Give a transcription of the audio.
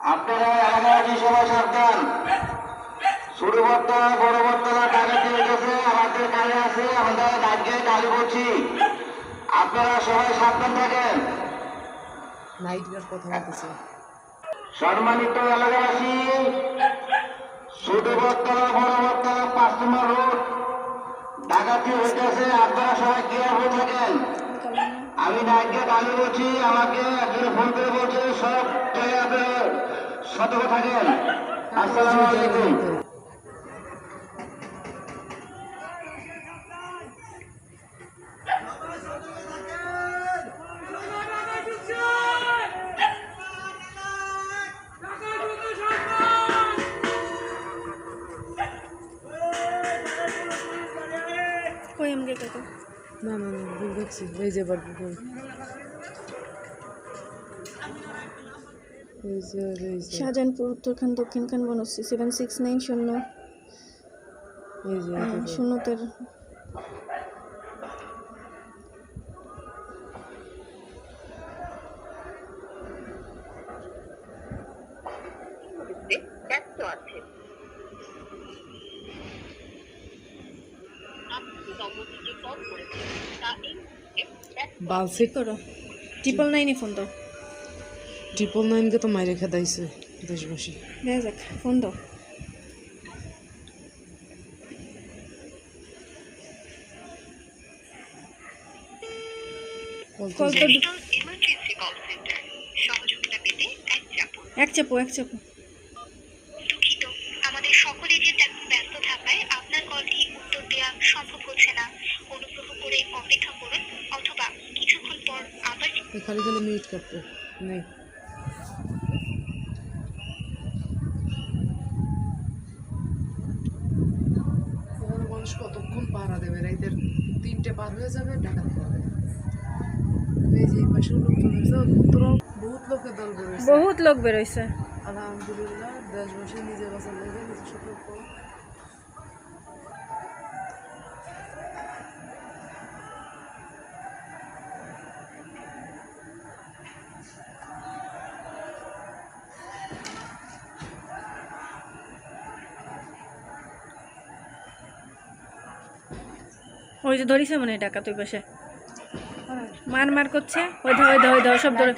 আপনারা এলাকাবাসী সবাই সাবধান? ছোট বর্তলা বড় বর্তলা ডাকাতি গেছে আমাদের আছে আমরা ডাকে কালি করছি। আপনারা সবাই সাবধান থাকেন। সম্মানিত এলাকাবাসী ছোট বর্তলা বড় বর্তলা পাঁচ নম্বর রোড ডাকাতি হইতেছে আপনারা সবাই কেয়ারফুল থাকেন। আমি নাইটকে কালি বলছি আমাকে একজন ফোন করে বলছে সব আপনারা সতর্ক থাকেন। আসসালামু আলাইকুম। কই আমাকে কাকা না না না ভুল দেখছি এই যে এবার Shahjahanpur Uttarkhan Dakshinkhan Banasree seven six nine শূন্য। শূন্য তেরো বালসে করো ট্রিপল নাইনে ফোন দাও। ট্রিপল নাইনকে তো মাইরে খেদাইছে দেশবাসী। দেখা যাক ফোন দাও। কল তো বলতেছে দু- ইমার্জেন্সি কল সেন্টার সহযোগিতা পেতে এক চাপো এক চাপো। আমাদের সকল এজেন্ট এখন ব্যস্ত থাকায় আপনার কলটি উত্তর দেওয়া সম্ভব হচ্ছে না। অনুগ্রহ করে অপেক্ষা করুন অথবা কিছুক্ষণ পর আবার খালি খালি মিনিট নেই। কতক্ষণ পাহারা দেবে? রাইতের তিনটে পার হয়ে যাবে ঢাকা দিতে হবে এই যে পাশে লোক বহুত লোকের দল বেরোয় বহুত লোক বেরোইছে। আলহামদুলিল্লাহ দেশবাসী নিজে বাঁচার লেগে নিজে সতর্ক ওই যে ধরিছে মনে টাকা তুই পাশে। মার মার করছে, ওই ধর ওই ধর ওই ধর, সব ধরে